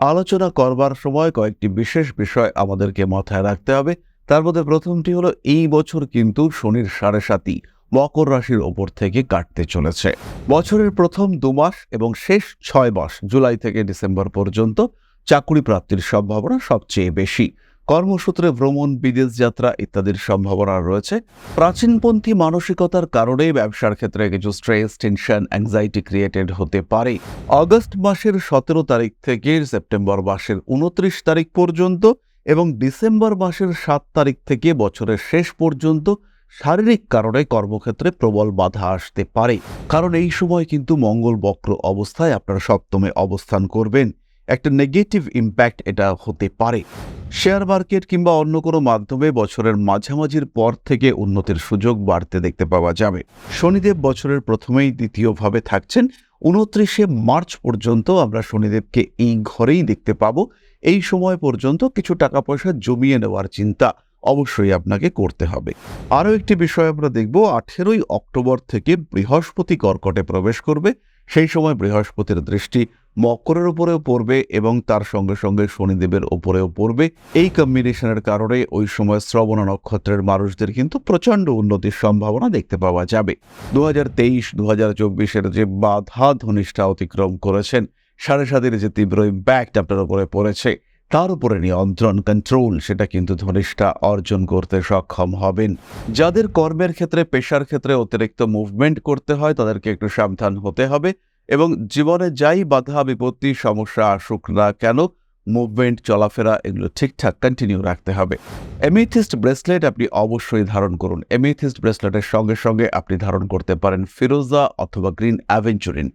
আলোচনা করবার সময় কয়েকটি বিশেষ বিষয় আমাদেরকে মাথায় রাখতে হবে। তার মধ্যে প্রথমটি হলো, এই বছর কিন্তু শনির সাড়ে সাতি মকর রাশির ওপর থেকে কাটতে চলেছে। বছরের প্রথম দু মাস এবং শেষ ছয় মাস, জুলাই থেকে ডিসেম্বর পর্যন্ত চাকুরি প্রাপ্তির সম্ভাবনা সবচেয়ে বেশি। কর্মসূত্রে ভ্রমণ, বিদেশ যাত্রা ইত্যাদির সম্ভাবনা রয়েছে। প্রাচীনপন্থী মানসিকতার কারণে ব্যবসার ক্ষেত্রে কিছু স্ট্রেস টেনশন অ্যাংজাইটি ক্রিয়েটেড হতে পারে। অগস্ট মাসের সতেরো তারিখ থেকে সেপ্টেম্বর মাসের উনত্রিশ তারিখ পর্যন্ত এবং ডিসেম্বর মাসের সাত তারিখ থেকে বছরের শেষ পর্যন্ত শারীরিক কারণে কর্মক্ষেত্রে প্রবল বাধা আসতে পারে। কারণ এই সময় কিন্তু মঙ্গল বক্র অবস্থায় আপনার সপ্তমে অবস্থান করবেন। একটা নেগেটিভ ইম্প্যাক্ট এটা হতে পারে। শেয়ার মার্কেট কিংবা অন্য কোনো মাধ্যমে বছরের মাঝামাঝির পর থেকে উন্নতির সুযোগ বাড়তে দেখতে পাওয়া যাবে। শনিদেব বছরের প্রথমেই দ্বিতীয়ভাবে থাকছেন। উনত্রিশে মার্চ পর্যন্ত আমরা শনিদেবকে এই ঘরেই দেখতে পাবো। এই সময় পর্যন্ত কিছু টাকা পয়সা জমিয়ে নেওয়ার চিন্তা অবশ্যই আপনাকে করতে হবে। আরও একটি বিষয় আমরা দেখব, আঠেরোই অক্টোবর থেকে বৃহস্পতি কর্কটে প্রবেশ করবে। সেই সময় বৃহস্পতির দৃষ্টি মকরের উপরেও পড়বে এবং তার সঙ্গে সঙ্গে শনিদেবের উপরেও পড়বে। এই কম্বিনেশনের কারণে ওই সময় শ্রবণ নক্ষত্রের মানুষদের কিন্তু প্রচণ্ড উন্নতির সম্ভাবনা দেখতে পাওয়া যাবে। দু হাজার তেইশ দু হাজার চব্বিশের যে বাধা ধনিষ্ঠা অতিক্রম করেছেন, সাড়ে সাতের যে তীব্র ইম্প্যাক্ট আপনার উপরে পড়েছে, তার উপরে নিয়ন্ত্রণ কন্ট্রোল সেটা কিন্তু ধনিষ্ঠা অর্জন করতে সক্ষম হবেন। যাদের কর্মের ক্ষেত্রে, পেশার ক্ষেত্রে অতিরিক্ত মুভমেন্ট করতে হয়, তাদেরকে একটু সাবধান হতে হবে। এবং জীবনে যাই বাধা, বিপত্তি, সমস্যা আসুক না কেন মুভমেন্ট চলাফেরা এগুলো ঠিকঠাক কন্টিনিউ রাখতে হবে। এমিথিস্ট ব্রেসলেট আপনি অবশ্যই ধারণ করুন। এমিথিস্ট ব্রেসলেটের সঙ্গে সঙ্গে আপনি ধারণ করতে পারেন ফিরোজা অথবা গ্রিন অ্যাভেঞ্চুরিন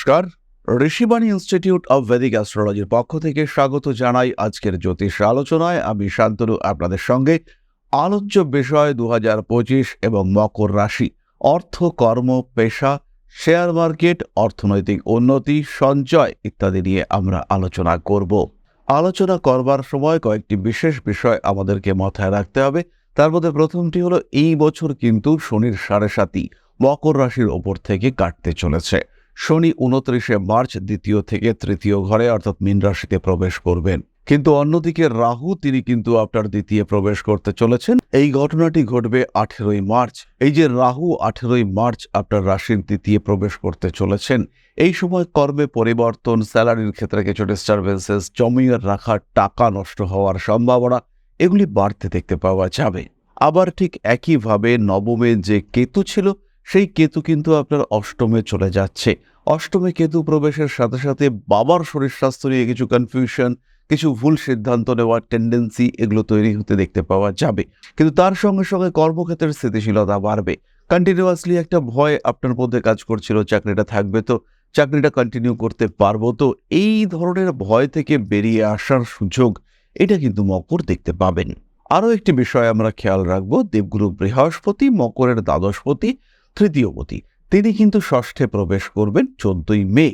নমস্কার। ঋষিবাণী ইনস্টিটিউট অব ভেদিক অ্যাস্ট্রোলজির পক্ষ থেকে স্বাগত জানাই আজকের জ্যোতিষ আলোচনায়। আমি শান্তনু, আপনাদের সঙ্গে। আলোচ্য বিষয় দু এবং মকর রাশি। অর্থ, কর্ম, পেশা শেয়ার মার্কেট অর্থনৈতিক উন্নতি, সঞ্চয় ইত্যাদি নিয়ে আমরা আলোচনা করব। আলোচনা করবার সময় কয়েকটি বিশেষ বিষয় আমাদেরকে মাথায় রাখতে হবে। তার মধ্যে প্রথমটি হলো, এই বছর কিন্তু শনির সাড়ে সাতি মকর রাশির ওপর থেকে কাটতে চলেছে। শনি উনত্রিশে মার্চ দ্বিতীয় থেকে তৃতীয় ঘরে, অর্থাৎ মীন রাশিতে প্রবেশ করবেন। কিন্তু অন্যদিকে রাহু, তিনি কিন্তু আপনার দ্বিতীয় প্রবেশ করতে চলেছেন। এই ঘটনাটি ঘটবে আঠেরোই মার্চ। এই যে রাহু, আঠেরোই মার্চ আপনার রাশির দ্বিতীয় প্রবেশ করতে চলেছেন। এই সময় কর্মে পরিবর্তন, স্যালারির ক্ষেত্রে কিছু ডিস্টারবেন্সেস জমিয়ে রাখা টাকা নষ্ট হওয়ার সম্ভাবনা, এগুলি বাড়তে দেখতে পাওয়া যাবে। আবার ঠিক একইভাবে নবমে যে কেতু ছিল, সেই কেতু কিন্তু আপনার অষ্টমে চলে যাচ্ছে। অষ্টমে কেতু প্রবেশের সাথে সাথে বাবার শরীর স্বাস্থ্য নিয়ে কিছু কনফিউশন কিছু ভুল সিদ্ধান্ত নেওয়ার টেন্ডেন্সি এগুলো তৈরি হতে দেখতে পাওয়া যাবে। কিন্তু তার সঙ্গে সঙ্গে কর্মক্ষেত্রের স্থিতিশীলতা বাড়বে। কন্টিনিউয়াসলি একটা ভয় আপনার মধ্যে কাজ করছিল, চাকরিটা থাকবে তো, চাকরিটা কন্টিনিউ করতে পারব তো, এই ধরনের ভয় থেকে বেরিয়ে আসার সুযোগ এটা কিন্তু মকর দেখতে পাবেন। আরও একটি বিষয় আমরা খেয়াল রাখব, দেবগুরু বৃহস্পতি, মকরের দ্বাদশপতি তৃতীয়পতি তিনি কিন্তু ষষ্ঠে প্রবেশ করবেন চোদ্দই মে।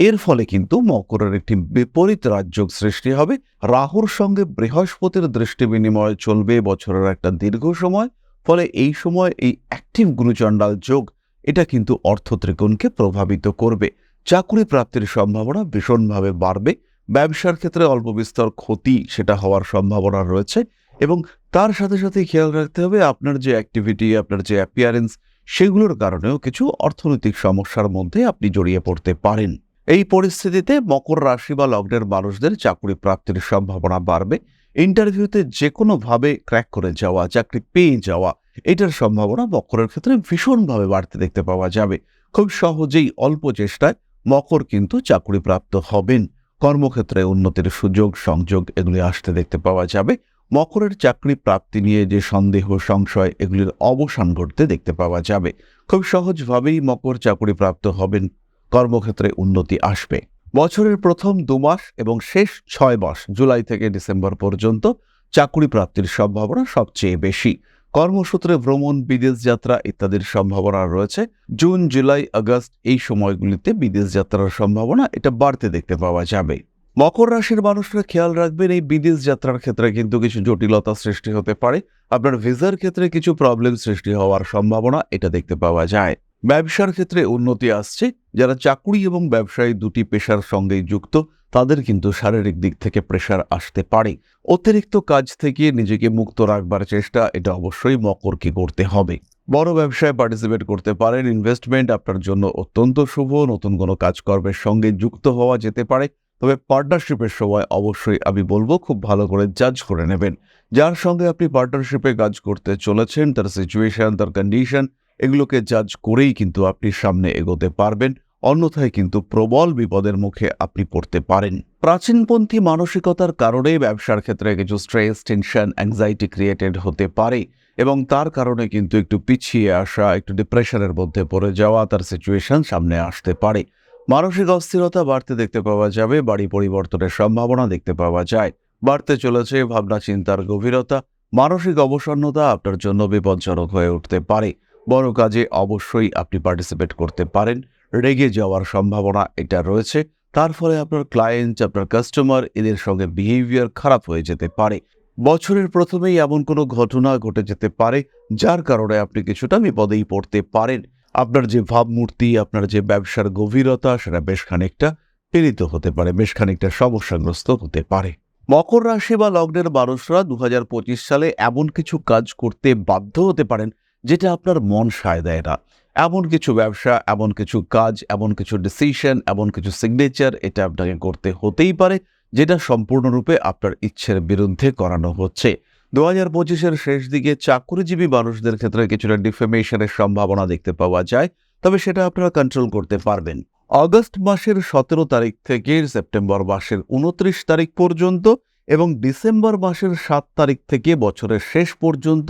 এর ফলে কিন্তু মকরের একটি বিপরীত রাজযোগ সৃষ্টি হবে। রাহুর সঙ্গে বৃহস্পতির দৃষ্টি বিনিময় চলবে বছরের একটা দীর্ঘ সময়। ফলে এই সময় এই অ্যাক্টিভ গুরুচণ্ডাল যোগ, এটা কিন্তু অর্থ ত্রিকোণকে প্রভাবিত করবে। চাকুরি প্রাপ্তির সম্ভাবনা ভীষণভাবে বাড়বে। ব্যবসার ক্ষেত্রে অল্প বিস্তর ক্ষতি সেটা হওয়ার সম্ভাবনা রয়েছে এবং তার সাথে সাথে খেয়াল রাখতে হবে আপনার যে অ্যাক্টিভিটি আপনার যে অ্যাপিয়ারেন্স সেগুলোর কারণেও কিছু অর্থনৈতিক সমস্যার মধ্যে আপনি জড়িয়ে পড়তে পারেন। এই পরিস্থিতিতে মকর রাশি বা লগ্নের মানুষদের চাকরি প্রাপ্তির সম্ভাবনা বাড়বে। ইন্টারভিউতে যে কোনোভাবে ক্র্যাক করে যাওয়া, চাকরি পেয়ে যাওয়া, এটার সম্ভাবনা মকরের ক্ষেত্রে ভীষণভাবে বাড়তে দেখতে পাওয়া যাবে। খুব সহজেই অল্প চেষ্টায় মকর কিন্তু চাকরি প্রাপ্ত হবেন। কর্মক্ষেত্রে উন্নতির সুযোগ, সংযোগ এগুলি আসতে দেখতে পাওয়া যাবে। মকরের চাকরি প্রাপ্তি নিয়ে যে সন্দেহ, সংশয় এগুলির অবসান ঘটতে দেখতে পাওয়া যাবে। খুব সহজভাবেই মকর চাকরি প্রাপ্ত হবেন, কর্মক্ষেত্রে উন্নতি আসবে। বছরের প্রথম দু মাস এবং শেষ ছয় মাস, জুলাই থেকে ডিসেম্বর পর্যন্ত চাকুরি প্রাপ্তির সম্ভাবনা সবচেয়ে বেশি। কর্মসূত্রে ভ্রমণ, বিদেশ যাত্রা ইত্যাদির সম্ভাবনা রয়েছে। জুন, জুলাই, আগস্ট এই সময়গুলিতে বিদেশ যাত্রার সম্ভাবনা এটা বাড়তে দেখতে পাওয়া যাবে। মকর রাশির মানুষরা খেয়াল রাখবেন, এই বিদেশ যাত্রার ক্ষেত্রে কিন্তু কিছু জটিলতা সৃষ্টি হতে পারে। আপনার ভিসার ক্ষেত্রে কিছু প্রবলেম সৃষ্টি হওয়ার সম্ভাবনা এটা দেখতে পাওয়া যায়। ব্যবসার ক্ষেত্রে উন্নতি আসছে। যারা চাকুরি এবং ব্যবসায়ী দুটি পেশার সঙ্গেই যুক্ত, তাদের কিন্তু শারীরিক দিক থেকে প্রেশার আসতে পারে। অতিরিক্ত কাজ থেকে নিজেকে মুক্ত রাখবার চেষ্টা, এটা অবশ্যই মকরকে করতে হবে। বড় ব্যবসায় পার্টিসিপেট করতে পারেন। ইনভেস্টমেন্ট আপনার জন্য অত্যন্ত শুভ। নতুন কোনো কাজকর্মের সঙ্গে যুক্ত হওয়া যেতে পারে। তবে পার্টনারশিপের সময় অবশ্যই আমি বলব খুব ভালো করে জাজ করে নেবেন। যার সঙ্গে আপনি পার্টনারশিপে কাজ করতে চলেছেন, তার সিচুয়েশন তার কন্ডিশন এগুলোকে জাজ করেই কিন্তু আপনি সামনে এগোতে পারবেন। অন্যথায় কিন্তু প্রবল বিপদের মুখে আপনি পড়তে পারেন। প্রাচীনপন্থী মানসিকতার কারণে ব্যবসার ক্ষেত্রে কিছু স্ট্রেস টেনশন অ্যাংজাইটি ক্রিয়েটেড হতে পারে এবং তার কারণে কিন্তু একটু পিছিয়ে আসা, একটু ডিপ্রেশনের মধ্যে পড়ে যাওয়া, তার সিচুয়েশন সামনে আসতে পারে। মানসিক অস্থিরতা বাড়তে দেখতে পাওয়া যাবে, বাড়ি পরিবর্তনের সম্ভাবনা দেখতে পাওয়া যায়। বাড়তে চলেছে ভাবনা, চিন্তার গভীরতা, মানসিক অবসন্নতা আপনার জন্য বিপজ্জনক হয়ে উঠতে পারে। বড় কাজে অবশ্যই আপনি পার্টিসিপেট করতে পারেন। রেগে যাওয়ার সম্ভাবনা এটা রয়েছে। তার ফলে আপনার ক্লায়েন্ট আপনার কাস্টমার এদের সঙ্গে বিহেভিয়ার খারাপ হয়ে যেতে পারে। বছরের প্রথমেই এমন কোনো ঘটনা ঘটে যেতে পারে, যার কারণে আপনি কিছুটা বিপদেই পড়তে পারেন। আপনার যে ভাবমূর্তি, আপনার যে ব্যবসার গভীরতা, সেটা বেশ খানিকটা পীড়িত হতে পারে, বেশ খানিকটা সমস্যাগ্রস্ত হতে পারে। মকর রাশি বা লগ্নের মানুষরা দু হাজার পঁচিশ সালে এমন কিছু কাজ করতে বাধ্য হতে পারেন, যেটা আপনার মন সায় দেয় না। এমন কিছু ব্যবসা, এমন কিছু কাজ, এমন কিছু ডিসিশন এমন কিছু সিগনেচার এটা আপনাকে করতে হতেই পারে, যেটা সম্পূর্ণরূপে আপনার ইচ্ছের বিরুদ্ধে করানো হচ্ছে। দু হাজার পঁচিশের শেষ দিকে চাকরিজীবী মানুষদের ক্ষেত্রে কিছুটা ডিফেমেশনের সম্ভাবনা দেখতে পাওয়া যায়, তবে সেটা আপনারা কন্ট্রোল করতে পারবেন। অগস্ট মাসের সতেরো তারিখ থেকে সেপ্টেম্বর মাসের উনত্রিশ তারিখ পর্যন্ত এবং ডিসেম্বর মাসের সাত তারিখ থেকে বছরের শেষ পর্যন্ত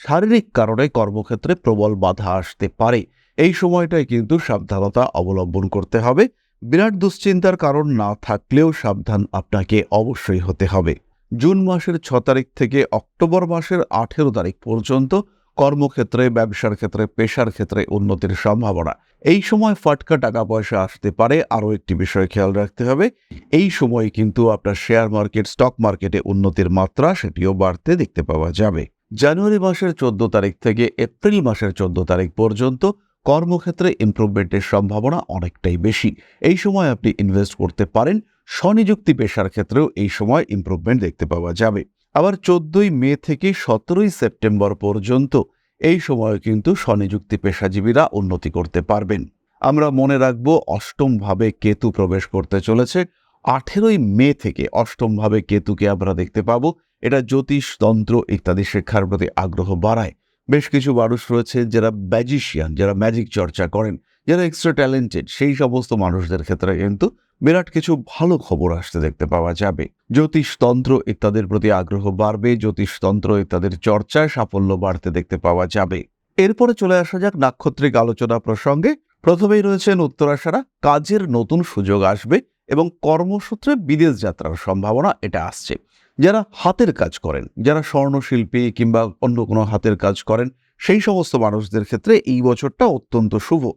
শারীরিক কারণে কর্মক্ষেত্রে প্রবল বাধা আসতে পারে। এই সময়টায় কিন্তু সাবধানতা অবলম্বন করতে হবে। বিরাট দুশ্চিন্তার কারণ না থাকলেও সাবধান আপনাকে অবশ্যই হতে হবে। জুন মাসের ছ তারিখ থেকে অক্টোবর মাসের আঠেরো তারিখ পর্যন্ত কর্মক্ষেত্রে, ব্যবসার ক্ষেত্রে, পেশার ক্ষেত্রে উন্নতির সম্ভাবনা। এই সময় ফাটকা টাকা পয়সা আসতে পারে, আরও একটি বিষয় খেয়াল রাখতে হবে। এই সময় কিন্তু আপনার শেয়ার মার্কেট স্টক মার্কেটে উন্নতির মাত্রা সেটিও বাড়তে দেখতে পাওয়া যাবে। জানুয়ারি মাসের চোদ্দ তারিখ থেকে এপ্রিল মাসের চোদ্দ তারিখ পর্যন্ত কর্মক্ষেত্রে ইমপ্রুভমেন্টের সম্ভাবনা অনেকটাই বেশি। এই সময় আপনি ইনভেস্ট করতে পারেন স্বনিযুক্তি পেশার ক্ষেত্রেও এই সময় ইমপ্রুভমেন্ট দেখতে পাওয়া যাবে। আবার চোদ্দই মে থেকে সতেরোই সেপ্টেম্বর পর্যন্ত এই সময় কিন্তু স্বনিযুক্তি পেশাজীবীরা উন্নতি করতে পারবেন। আমরা মনে রাখব, অষ্টমভাবে কেতু প্রবেশ করতে চলেছে। আঠেরোই মে থেকে অষ্টমভাবে কেতুকে আমরা দেখতে পাব। এটা জ্যোতিষ, তন্ত্র ইত্যাদি শিক্ষার প্রতি আগ্রহ বাড়ায়। বেশ কিছু মানুষ রয়েছে যারা ম্যাজিশিয়ান যারা ম্যাজিক চর্চা করেন, যারা এক্সট্রা ট্যালেন্টেড সেই সমস্ত মানুষদের ক্ষেত্রে কিন্তু বিরাট কিছু ভালো খবর আসতে দেখতে পাওয়া যাবে। জ্যোতিষতন্ত্র ইত্যাদির প্রতি আগ্রহ বাড়বে, জ্যোতিষতন্ত্র ইত্যাদির চর্চায় সাফল্য বাড়তে দেখতে পাওয়া যাবে। এরপরে চলে আসা যাক নাক্ষত্রিক আলোচনা প্রসঙ্গে। প্রথমেই রয়েছেন উত্তরাশারা কাজের নতুন সুযোগ আসবে এবং কর্মসূত্রে বিদেশ যাত্রার সম্ভাবনা এটা আসছে। যারা হাতের কাজ করেন, যারা স্বর্ণশিল্পী কিংবা অন্য কোনো হাতের কাজ করেন, সেই সমস্ত মানুষদের ক্ষেত্রে এই বছরটা অত্যন্ত শুভ।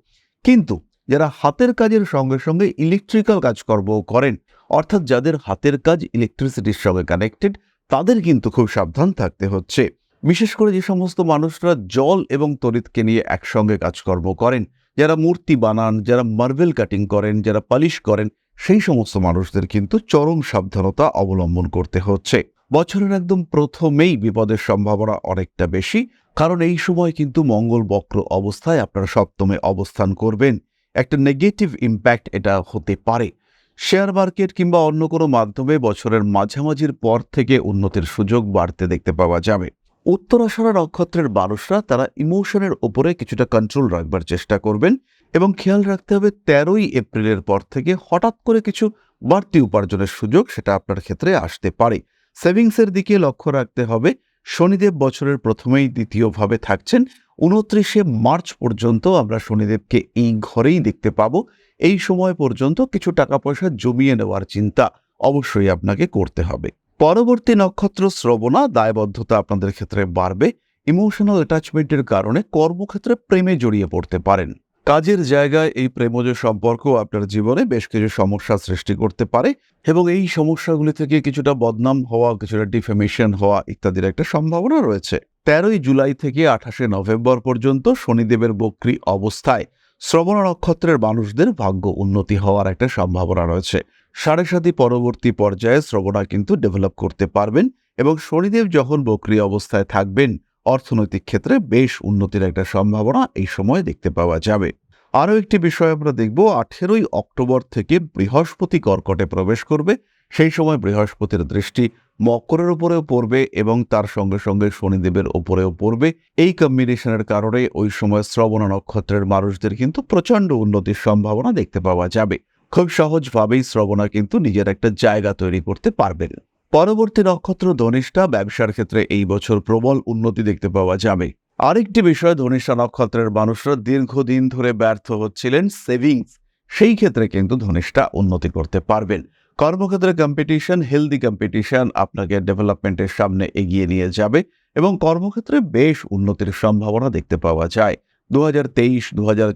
কিন্তু যারা হাতের কাজের সঙ্গে সঙ্গে ইলেকট্রিক্যাল কাজকর্মও করেন, অর্থাৎ যাদের হাতের কাজ ইলেকট্রিসিটির সঙ্গে কানেক্টেড তাদের কিন্তু খুব সাবধান থাকতে হচ্ছে। বিশেষ করে যে সমস্ত মানুষরা জল এবং তড়িৎকে নিয়ে একসঙ্গে কাজকর্ম করেন, যারা মূর্তি বানান, যারা মার্বেল কাটিং করেন, যারা পালিশ করেন, সেই সমস্ত মানুষদের কিন্তু চরম সাবধানতা অবলম্বন করতে হচ্ছে। বছরের একদম প্রথমেই বিপদের সম্ভাবনা অনেকটা বেশি, কারণ এই সময় কিন্তু মঙ্গল বক্র অবস্থায় আপনারা সপ্তমে অবস্থান করবেন। একটা নেগেটিভ ইম্প্যাক্ট এটা হতে পারে। শেয়ার মার্কেট কিংবা অন্য কোনো মাধ্যমে বছরের মাঝামাঝির পর থেকে উন্নতির সুযোগ বাড়তে দেখতে পাওয়া যাবে। উত্তরাষাঢ়া নক্ষত্রের মানুষরা তারা ইমোশনের ওপরে কিছুটা কন্ট্রোল রাখবার চেষ্টা করবেন এবং খেয়াল রাখতে হবে তেরোই এপ্রিলের পর থেকে হঠাৎ করে কিছু বাড়তি উপার্জনের সুযোগ সেটা আপনার ক্ষেত্রে আসতে পারে। সেভিংসের দিকে লক্ষ্য রাখতে হবে। শনিদেব বছরের প্রথমেই দ্বিতীয়ভাবে থাকছেন। উনত্রিশে মার্চ পর্যন্ত আমরা শনিদেবকে এই ঘরেই দেখতে পাব। এই সময় পর্যন্ত কিছু টাকা পয়সা জমিয়ে নেওয়ার চিন্তা অবশ্যই আপনাকে করতে হবে। পরবর্তী নক্ষত্র শ্রবণা, দায়বদ্ধতা আপনাদের ক্ষেত্রে বাড়বে। ইমোশনাল অ্যাটাচমেন্টের কারণে কর্মক্ষেত্রে প্রেমে জড়িয়ে পড়তে পারেন। কাজের জায়গায় এই প্রেমজ সম্পর্ক আপনার জীবনে বেশ কিছু সমস্যা সৃষ্টি করতে পারে এবং এই সমস্যাগুলি থেকে কিছুটা বদনাম হওয়া, কিছুটা ডিফেমেশন হওয়া ইত্যাদির একটা সম্ভাবনা রয়েছে। তেরোই জুলাই থেকে আঠাশে নভেম্বর পর্যন্ত শনিদেবের বক্রি অবস্থায় শ্রবণ নক্ষত্রের মানুষদের ভাগ্য উন্নতি হওয়ার একটা সম্ভাবনা রয়েছে। সাড়ে সাথী পরবর্তী পর্যায়ে শ্রবণা কিন্তু ডেভেলপ করতে পারবেন এবং শনিদেব যখন বক্রি অবস্থায় থাকবেন অর্থনৈতিক ক্ষেত্রে বেশ উন্নতির একটা সম্ভাবনা এই সময় দেখতে পাওয়া যাবে। আরও একটি বিষয় আমরা দেখব, আঠেরোই অক্টোবর থেকে বৃহস্পতি কর্কটে প্রবেশ করবে। সেই সময় বৃহস্পতির দৃষ্টি মকরের উপরেও পড়বে এবং তার সঙ্গে সঙ্গে শনিদেবের উপরেও পড়বে। এই কম্বিনেশনের কারণে ওই সময় শ্রবণ নক্ষত্রের মানুষদের কিন্তু প্রচণ্ড উন্নতির সম্ভাবনা দেখতে পাওয়া যাবে। খুব সহজভাবেই শ্রবণা কিন্তু নিজের একটা জায়গা তৈরি করতে পারবেন। পরবর্তী নক্ষত্র ধনিষ্ঠা, ব্যবসার ক্ষেত্রে এই বছর প্রবল উন্নতি দেখতে পাওয়া যাবে। আরেকটি বিষয়, ধনিষ্ঠা নক্ষত্রের মানুষরা দীর্ঘদিন ধরে ব্যর্থ হচ্ছিলেন সেভিংস। সেই ক্ষেত্রে কিন্তু ধনিষ্ঠা উন্নতি করতে পারবেন। কর্মক্ষেত্রে কম্পিটিশন হেলদি কম্পিটিশন আপনাকে ডেভেলপমেন্টের সামনে এগিয়ে নিয়ে যাবে এবং কর্মক্ষেত্রে বেশ উন্নতির সম্ভাবনা দেখতে পাওয়া যায়। দু হাজার তেইশ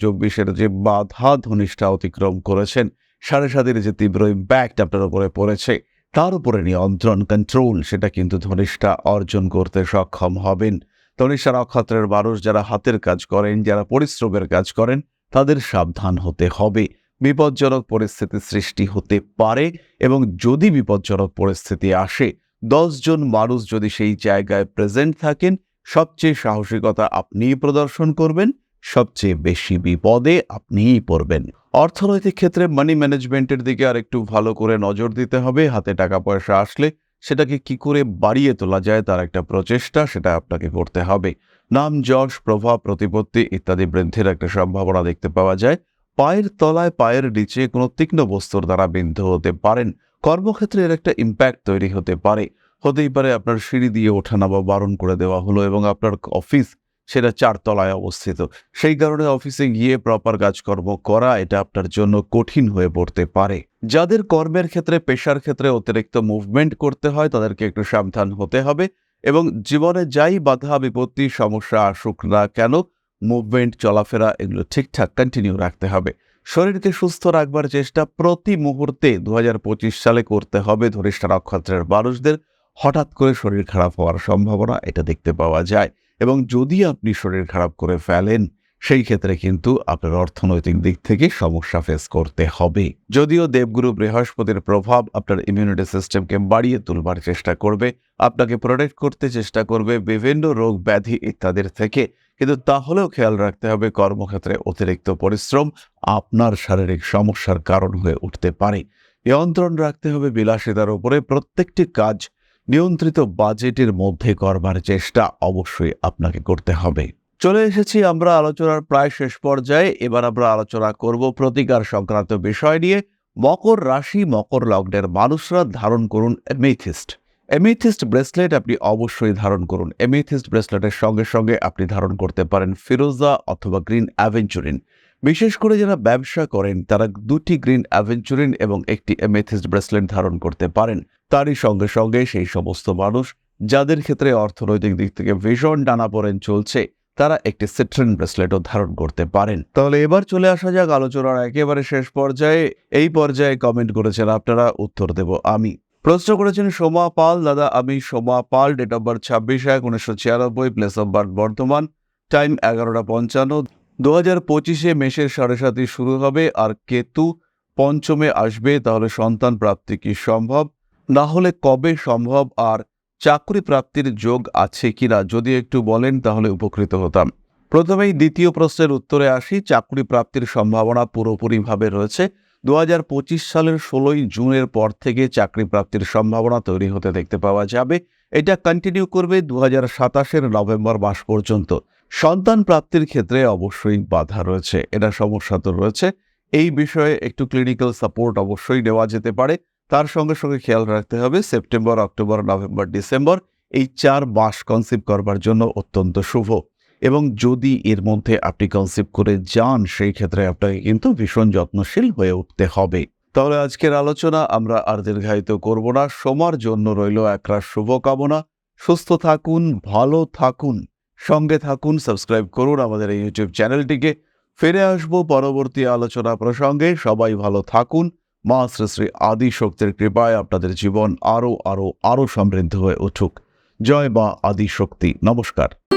চব্বিশের যে বাধা ধনিষ্ঠা অতিক্রম করেছেন, সাড়ে সাতের যে তীব্র ইম্প্যাক্ট আপনার উপরে পড়েছে তার উপরে নিয়ন্ত্রণ কন্ট্রোল সেটা কিন্তু ধনিষ্ঠা অর্জন করতে সক্ষম হবেন। ধনিষ্ঠা নক্ষত্রের মানুষ যারা হাতের কাজ করেন, যারা পরিশ্রমের কাজ করেন, তাদের সাবধান হতে হবে। বিপজ্জনক পরিস্থিতি সৃষ্টি হতে পারে এবং যদি বিপজ্জনক পরিস্থিতি আসে দশজন মানুষ যদি সেই জায়গায় প্রেজেন্ট থাকেন, সবচেয়ে সাহসিকতা আপনিই প্রদর্শন করবেন। সবচেয়ে বেশি বিপদে আপনিই পড়বেন। অর্থনৈতিক ক্ষেত্রে মানি ম্যানেজমেন্টের দিকে আর একটু ভালো করে নজর দিতে হবে। হাতে টাকা পয়সা আসলে সেটাকে কি করে বাড়িয়ে তোলা যায় তার একটা প্রচেষ্টা, সেটা আপনাকে করতে হবে। নাম, যশ, প্রভাব, প্রতিপত্তি ইত্যাদি বৃদ্ধির একটা সম্ভাবনা দেখতে পাওয়া যায়। পায়ের তলায় পায়ের নিচে কোনো তীক্ষ্ণ বস্তুর দ্বারা বিদ্ধ হতে পারেন। কর্মক্ষেত্রে এর একটা ইম্প্যাক্ট তৈরি হতে পারে। হতেই পারে আপনার সিঁড়ি দিয়ে ওঠানো বা বারণ করে দেওয়া হলো এবং আপনার অফিস সেটা চারতলায় অবস্থিত। সেই কারণে অফিসে গিয়ে প্রপার কাজকর্ম করা এটা আপনার জন্য কঠিন হয়ে পড়তে পারে। যাদের কর্মের ক্ষেত্রে, পেশার ক্ষেত্রে অতিরিক্ত মুভমেন্ট করতে হয়, তাদেরকে একটু সাবধান হতে হবে এবং জীবনে যাই বাধা, বিপত্তি, সমস্যা আসুক না কেন মুভমেন্ট চলাফেরা এগুলো ঠিকঠাক কন্টিনিউ রাখতে হবে। শরীরকে সুস্থ রাখবার চেষ্টা প্রতি মুহূর্তে দু হাজার পঁচিশ সালে করতে হবে ধরিষ্ঠা নক্ষত্রের মানুষদের। হঠাৎ করে শরীর খারাপ হওয়ার সম্ভাবনা এটা দেখতে পাওয়া যায়। এবং যদি আপনি শরীর খারাপ করে ফেলেন, সেই ক্ষেত্রে কিন্তু আপনার অর্থনৈতিক দিক থেকে সমস্যা ফেস করতে হবে। যদিও দেবগুরু বৃহস্পতির প্রভাব আপনার ইমিউনিটি সিস্টেমকে বাড়িয়ে তুলবার চেষ্টা করবে, আপনাকে প্রোটেক্ট করতে চেষ্টা করবে বিভিন্ন রোগ ব্যাধি ইত্যাদির থেকে। কিন্তু তাহলেও খেয়াল রাখতে হবে কর্মক্ষেত্রে অতিরিক্ত পরিশ্রম আপনার শারীরিক সমস্যার কারণ হয়ে উঠতে পারে। নিয়ন্ত্রণ রাখতে হবে বিলাসিতার উপরে। প্রত্যেকটি কাজ নিয়ন্ত্রিত বাজেটের মধ্যে করবার চেষ্টা অবশ্যই আপনাকে করতে হবে। চলে এসেছি আমরা আলোচনার প্রায় শেষ পর্যায়ে। এবার আমরা আলোচনা করব প্রতিকার সংক্রান্ত বিষয় নিয়ে। মকর রাশি, মকর লগ্নের মানুষরা ধারণ করুন এমেথিস্ট এমেথিস্ট ব্রেসলেট আপনি অবশ্যই ধারণ করুন। এমেথিস্ট ব্রেসলেটের সঙ্গে সঙ্গে আপনি ধারণ করতে পারেন ফিরোজা অথবা গ্রিন অ্যাভেঞ্চুরিন। বিশেষ করে যারা ব্যবসা করেন, তারা দুটি গ্রিন অ্যাভেঞ্চুরিন এবং একটি এমেথিস্ট ব্রেসলেট ধারণ করতে পারেন। তারই সঙ্গে সঙ্গে সেই সমস্ত মানুষ যাদের ক্ষেত্রে অর্থনৈতিক দিক থেকে ভীষণ টানাপোড়েন চলছে, তারা একটি সিট্রেন ব্রেসলেটও ধারণ করতে পারেন। তাহলে এবার চলে আসা যাক আলোচনার একেবারে শেষ পর্যায়ে। এই পর্যায়ে কমেন্ট করেছেন আপনারা, উত্তর দেব আমি। প্রশ্ন করেছেন, সোমা পাল, দাদা আমি Soma Pal date of birth ছাব্বিশ এক, উনিশশো ছিয়ানব্বই place of birth Bardhaman time এগারোটা পঞ্চান্ন। দু হাজার পঁচিশে মেষের সাড়ে সাতই শুরু হবে আর কেতু পঞ্চমে আসবে, তাহলে সন্তান প্রাপ্তি কি সম্ভব? না হলে কবে সম্ভব আর চাকরি প্রাপ্তির যোগ আছে কিনা যদি একটু বলেন তাহলে উপকৃত হতাম। প্রথমেই দ্বিতীয় প্রশ্নের উত্তরে আসি, চাকরি প্রাপ্তির সম্ভাবনা পুরোপুরিভাবে রয়েছে। দু হাজার পঁচিশ সালের ষোলোই জুনের পর থেকে চাকরি প্রাপ্তির সম্ভাবনা তৈরি হতে দেখতে পাওয়া যাবে। এটা কন্টিনিউ করবে দু হাজার সাতাশের নভেম্বর মাস পর্যন্ত। সন্তান প্রাপ্তির ক্ষেত্রে অবশ্যই বাধা রয়েছে। এটা সমস্যা তো রয়েছে। এই বিষয়ে একটু ক্লিনিক্যাল সাপোর্ট অবশ্যই নেওয়া যেতে পারে। তার সঙ্গে সঙ্গে খেয়াল রাখতে হবে সেপ্টেম্বর অক্টোবর নভেম্বর ডিসেম্বর এই চার মাস কনসিভ করবার জন্য অত্যন্ত শুভ। এবং যদি এর মধ্যে আপনি কনসেপ্ট করে যান, সেই ক্ষেত্রে আপনাকে কিন্তু ভীষণ যত্নশীল হয়ে উঠতে হবে। তাহলে আজকের আলোচনা আমরা আর দীর্ঘায়িত করব না। সময়ের জন্য রইল একরা শুভকামনা। সুস্থ থাকুন, ভালো থাকুন। সঙ্গে থাকুন, সাবস্ক্রাইব করুন আমাদের এই ইউটিউব চ্যানেলটিকে। ফিরে আসব পরবর্তী আলোচনা প্রসঙ্গে। সবাই ভালো থাকুন। মা শ্রী শ্রী আদি শক্তির কৃপায় আপনাদের জীবন আরও আরও আরও সমৃদ্ধ হয়ে উঠুক। জয় মা আদি শক্তি নমস্কার।